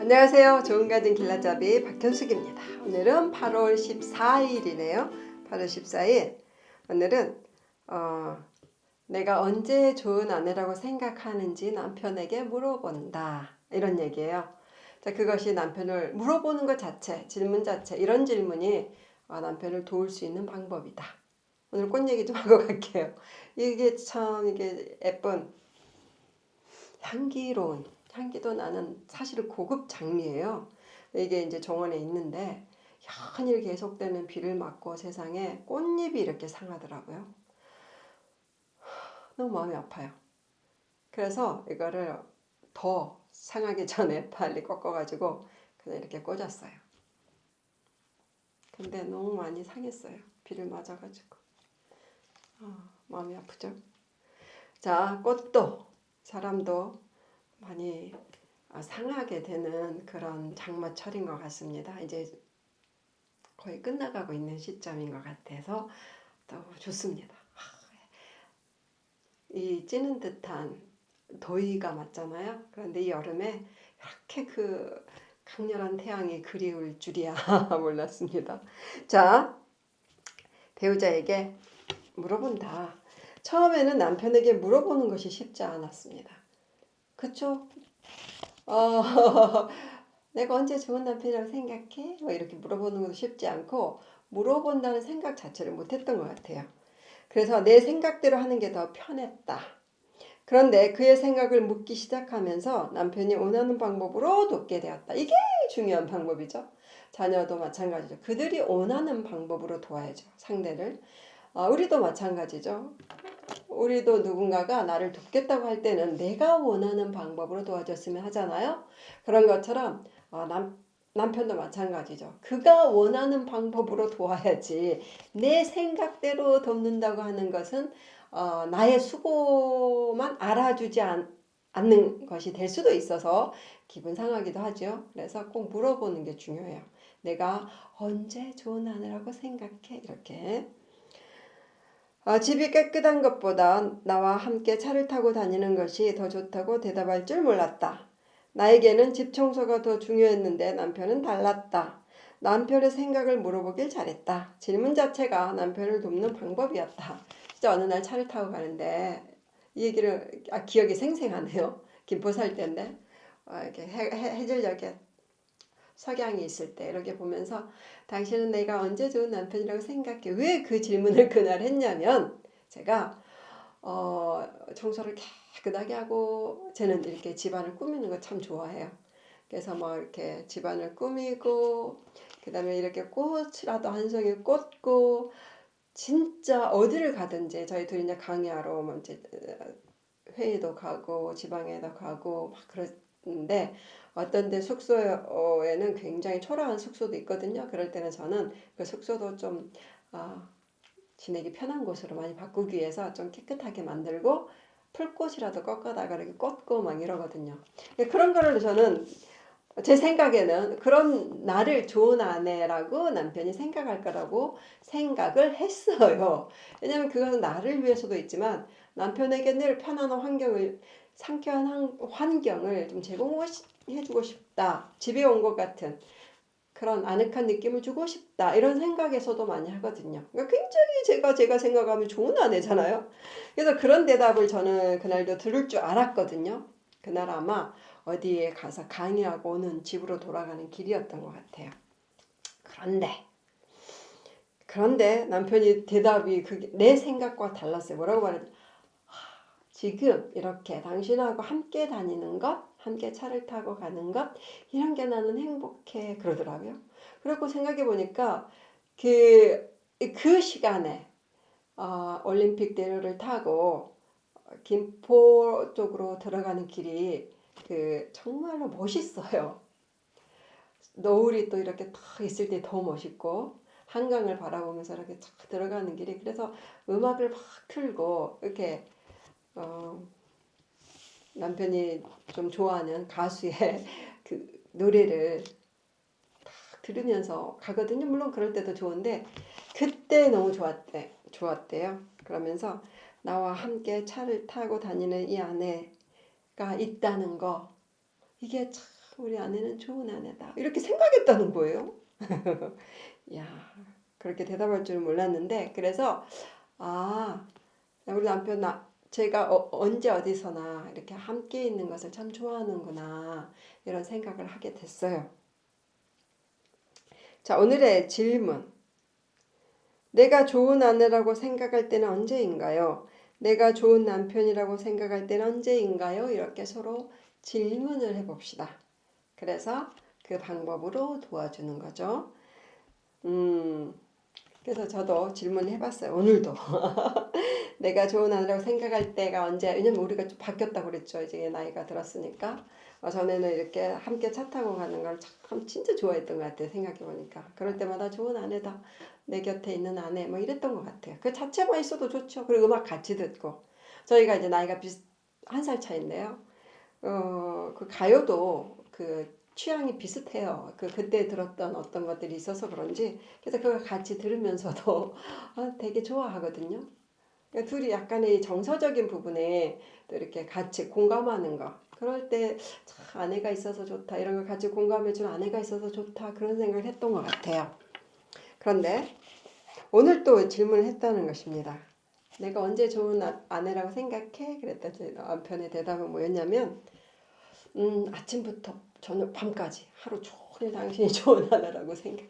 안녕하세요. 좋은 가진 길라잡이 박현숙입니다. 오늘은 8월 14일이네요. 8월 14일. 오늘은 어, 내가 언제 좋은 아내라고 생각하는지 남편에게 물어본다. 이런 얘기예요. 자, 그것이 남편을 물어보는 것 자체, 질문 자체, 이런 질문이 어, 남편을 도울 수 있는 방법이다. 오늘 꽃 얘기 좀 하고 갈게요. 이게 참 이게 예쁜 향기로운 향기도 나는 사실 고급 장미예요. 이게 이제 정원에 있는데 연일 계속되는 비를 맞고 세상에 꽃잎이 이렇게 상하더라고요. 너무 마음이 아파요. 그래서 이거를 더 상하기 전에 빨리 꺾어가지고 그냥 이렇게 꽂았어요. 근데 너무 많이 상했어요. 비를 맞아가지고. 아, 마음이 아프죠? 자, 꽃도 사람도 많이 아, 상하게 되는 그런 장마철인 것 같습니다. 이제 거의 끝나가고 있는 시점인 것 같아서 또 좋습니다. 이 찌는 듯한 더위가 맞잖아요. 그런데 이 여름에 이렇게 그 강렬한 태양이 그리울 줄이야 몰랐습니다. 자, 배우자에게 물어본다. 처음에는 남편에게 물어보는 것이 쉽지 않았습니다. 그쵸? 어, 내가 언제 좋은 남편이라고 생각해? 뭐 이렇게 물어보는 것도 쉽지 않고 물어본다는 생각 자체를 못했던 것 같아요. 그래서 내 생각대로 하는 게 더 편했다. 그런데 그의 생각을 묻기 시작하면서 남편이 원하는 방법으로 돕게 되었다. 이게 중요한 방법이죠. 자녀도 마찬가지죠. 그들이 원하는 방법으로 도와야죠. 상대를. 아, 우리도 마찬가지죠. 우리도 누군가가 나를 돕겠다고 할 때는 내가 원하는 방법으로 도와줬으면 하잖아요. 그런 것처럼 어, 남, 남편도 마찬가지죠. 그가 원하는 방법으로 도와야지 내 생각대로 돕는다고 하는 것은 어, 나의 수고만 알아주지 않, 않는 것이 될 수도 있어서 기분 상하기도 하죠. 그래서 꼭 물어보는 게 중요해요. 내가 언제 아내라고 생각해? 이렇게. 아, 집이 깨끗한 것보다 나와 함께 차를 타고 다니는 것이 더 좋다고 대답할 줄 몰랐다. 나에게는 집 청소가 더 중요했는데 남편은 달랐다. 남편의 생각을 물어보길 잘했다. 질문 자체가 남편을 돕는 방법이었다. 진짜 어느 날 차를 타고 가는데 이 얘기를 아, 기억이 생생하네요. 김포 살 때인데 어, 이렇게 해, 해, 해질녘에 석양이 있을 때 이렇게 보면서 당신은 내가 언제 좋은 남편이라고 생각해? 왜 그 질문을 그날 했냐면 제가 어, 청소를 깨끗하게 하고 저는 이렇게 집안을 꾸미는 거 참 좋아해요. 그래서 뭐 이렇게 집안을 꾸미고 그다음에 이렇게 꽃이라도 한 송이 꽂고 진짜 어디를 가든지 저희 둘이 이제 강의하러 뭐 이제 회의도 가고 지방에도 가고 막 그러는데 어떤 데 숙소에는 굉장히 초라한 숙소도 있거든요. 그럴 때는 저는 그 숙소도 좀 어, 지내기 편한 곳으로 많이 바꾸기 위해서 좀 깨끗하게 만들고 풀꽃이라도 꺾어다가 이렇게 꽂고 막 이러거든요. 그런 거를 저는 제 생각에는 그런 나를 좋은 아내라고 남편이 생각할 거라고 생각을 했어요. 왜냐면 그것은 나를 위해서도 있지만 남편에게 늘 편안한 환경을 상쾌한 환경을 좀 제공해주고 싶다. 집에 온 것 같은 그런 아늑한 느낌을 주고 싶다. 이런 생각에서도 많이 하거든요. 그러니까 굉장히 제가 제가 생각하면 좋은 아내잖아요. 그래서 그런 대답을 저는 그날도 들을 줄 알았거든요. 그날 아마 어디에 가서 강의하고 오는 집으로 돌아가는 길이었던 것 같아요. 그런데 그런데 남편이 대답이 그게 내 생각과 달랐어요. 뭐라고 말했지? 지금 이렇게 당신하고 함께 다니는 것, 함께 차를 타고 가는 것, 이런 게 나는 행복해. 그러더라고요. 그리고 생각해 보니까 그, 그 시간에 어, 올림픽 대로를 타고 김포 쪽으로 들어가는 길이 그 정말로 멋있어요. 노을이 또 이렇게 탁 있을 때 더 멋있고 한강을 바라보면서 이렇게 쫙 들어가는 길이 그래서 음악을 막 틀고 이렇게 어, 남편이 좀 좋아하는 가수의 그 노래를 딱 들으면서 가거든요. 물론 그럴 때도 좋은데 그때 너무 좋았대 좋았대요. 그러면서 나와 함께 차를 타고 다니는 이 아내가 있다는 거 이게 참 우리 아내는 좋은 아내다. 이렇게 생각했다는 거예요. 야, 그렇게 대답할 줄은 몰랐는데 그래서 아, 우리 남편 나 제가 어- 언제 어디서나 이렇게 함께 있는 것을 참 좋아하는구나 이런 생각을 하게 됐어요. 자, 오늘의 질문. 내가 좋은 아내라고 생각할 때는 언제인가요? 내가 좋은 남편이라고 생각할 때는 언제인가요? 이렇게 서로 질문을 해봅시다. 그래서 그 방법으로 도와주는 거죠. 음, 그래서 저도 질문을 해봤어요. 오늘도. 내가 좋은 아내라고 생각할 때가 언제? 왜냐면 우리가 좀 바뀌었다고 그랬죠. 이제 나이가 들었으니까. 어, 전에는 이렇게 함께 차 타고 가는 걸 참 진짜 좋아했던 것 같아요. 생각해 보니까. 그럴 때마다 좋은 아내다. 내 곁에 있는 아내. 뭐 이랬던 것 같아요. 그 자체만 있어도 좋죠. 그리고 음악 같이 듣고. 저희가 이제 나이가 비슷, 한 살 차인데요. 어, 그 가요도 그 취향이 비슷해요. 그 그때 들었던 어떤 것들이 있어서 그런지 그래서 그걸 같이 들으면서도 아, 되게 좋아하거든요. 그러니까 둘이 약간의 정서적인 부분에 또 이렇게 같이 공감하는 거. 그럴 때 참 아내가 있어서 좋다. 이런 걸 같이 공감해 준 아내가 있어서 좋다. 그런 생각을 했던 것 같아요. 그런데 오늘 또 질문을 했다는 것입니다. 내가 언제 좋은 아- 아내라고 생각해? 그랬더니 남편의 대답은 뭐였냐면 음, 아침부터 저녁 밤까지 하루 종일 당신이 좋은 아내라고 생각해.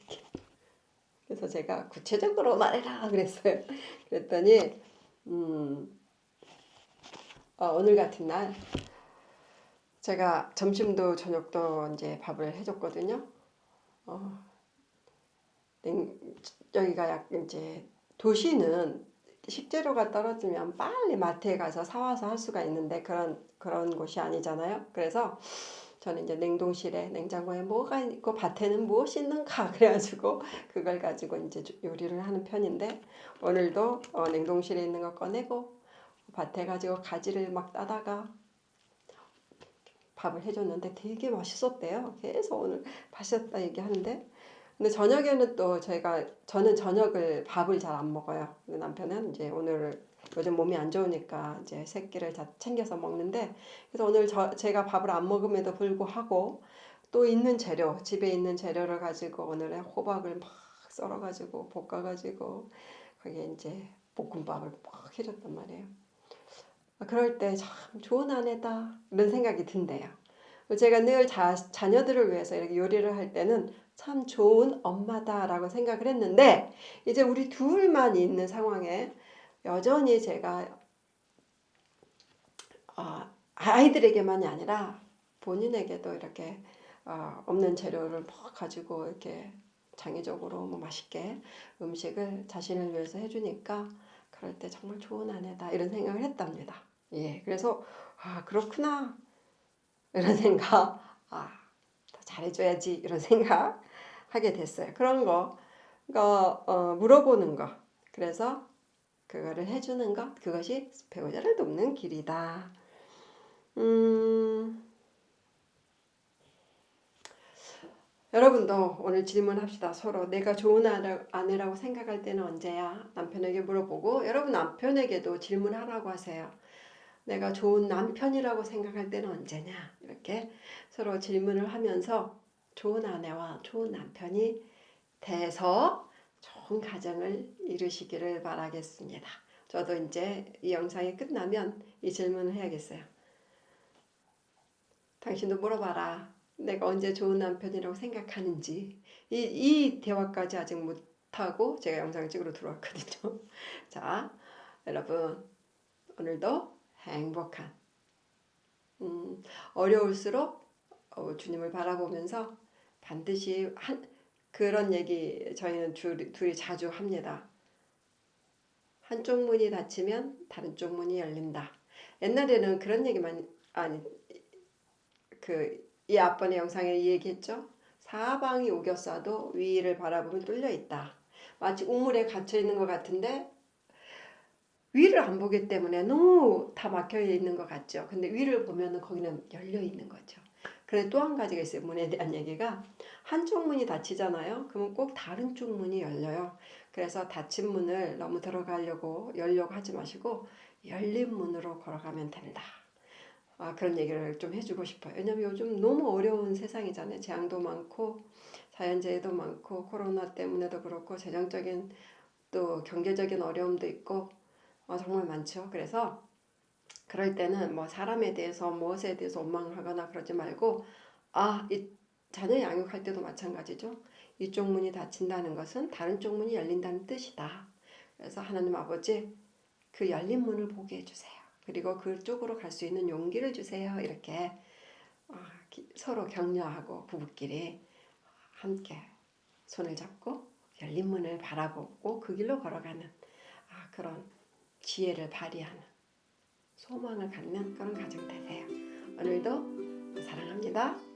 그래서 제가 구체적으로 말해라 그랬어요. 그랬더니 음, 어, 오늘 같은 날 제가 점심도 저녁도 이제 밥을 해줬거든요. 어, 냉, 여기가 약 이제 도시는 식재료가 떨어지면 빨리 마트에 가서 사와서 할 수가 있는데 그런 그런 곳이 아니잖아요. 그래서 저는 이제 냉동실에 냉장고에 뭐가 있고 밭에는 무엇이 있는가 그래가지고 그걸 가지고 이제 요리를 하는 편인데 오늘도 어, 냉동실에 있는 거 꺼내고 밭에 가지고 가지를 막 따다가 밥을 해줬는데 되게 맛있었대요. 계속 오늘 맛있었다 얘기하는데 근데 저녁에는 또 저희가 저는 저녁을 밥을 잘 안 먹어요. 근데 남편은 이제 오늘 요즘 몸이 안 좋으니까 이제 새끼를 다 챙겨서 먹는데 그래서 오늘 저 제가 밥을 안 먹음에도 불구하고 또 있는 재료 집에 있는 재료를 가지고 오늘은 호박을 막 썰어가지고 볶아가지고 거기에 이제 볶음밥을 막 해줬단 말이에요. 아, 그럴 때 참 좋은 아내다 이런 생각이 든대요. 제가 늘 자, 자녀들을 위해서 이렇게 요리를 할 때는 참 좋은 엄마다라고 생각을 했는데 이제 우리 둘만 있는 상황에 여전히 제가 어, 아이들에게만이 아니라 본인에게도 이렇게 어, 없는 재료를 막 가지고 이렇게 장애적으로 뭐 맛있게 음식을 자신을 위해서 해주니까 그럴 때 정말 좋은 아내다 이런 생각을 했답니다. 예, 그래서 아 그렇구나 이런 생각, 아더 잘해줘야지 이런 생각 하게 됐어요. 그런 거, 거 어, 물어보는 거, 그래서 그거를 해주는 것, 그것이 배우자를 돕는 길이다. 음, 여러분도 오늘 질문합시다. 서로 내가 좋은 아내- 아내라고 생각할 때는 언제야? 남편에게 물어보고 여러분 남편에게도 질문하라고 하세요. 내가 좋은 남편이라고 생각할 때는 언제냐? 이렇게 서로 질문을 하면서 좋은 아내와 좋은 남편이 돼서 좋은 가정을 이루시기를 바라겠습니다. 저도 이제 이 영상이 끝나면 이 질문을 해야겠어요. 당신도 물어봐라. 내가 언제 좋은 남편이라고 생각하는지. 이, 이 대화까지 아직 못하고 제가 영상을 찍으러 들어왔거든요. 자, 여러분, 오늘도 행복한, 음, 어려울수록 어, 주님을 바라보면서 반드시 한, 그런 얘기 저희는 둘, 둘이 자주 합니다. 한쪽 문이 닫히면 다른 쪽 문이 열린다. 옛날에는 그런 얘기만 아니 그 이 앞번의 영상에 이 얘기했죠. 사방이 우겨싸도 위를 바라보면 뚫려 있다. 마치 우물에 갇혀 있는 것 같은데 위를 안 보기 때문에 너무 다 막혀 있는 것 같죠. 근데 위를 보면은 거기는 열려 있는 거죠. 그래 또한 가지가 있어요. 문에 대한 얘기가 한쪽 문이 닫히잖아요. 그러면 꼭 다른 쪽 문이 열려요. 그래서 닫힌 문을 너무 들어가려고 열려고 하지 마시고 열린 문으로 걸어가면 된다. 아, 그런 얘기를 좀 해주고 싶어요. 왜냐면 요즘 너무 어려운 세상이잖아요. 재앙도 많고 자연재해도 많고 코로나 때문에도 그렇고 재정적인 또 경제적인 어려움도 있고 어, 정말 많죠. 그래서 그럴 때는 뭐 사람에 대해서 무엇에 대해서 원망하거나 그러지 말고 아, 이 자녀 양육할 때도 마찬가지죠. 이쪽 문이 닫힌다는 것은 다른 쪽 문이 열린다는 뜻이다. 그래서 하나님 아버지 그 열린 문을 보게 해주세요. 그리고 그쪽으로 갈 수 있는 용기를 주세요. 이렇게 아, 기- 서로 격려하고 부부끼리 함께 손을 잡고 열린 문을 바라보고 그 길로 걸어가는 아, 그런 지혜를 발휘하는 소망을 갖는 그런 가정 되세요. 오늘도 사랑합니다.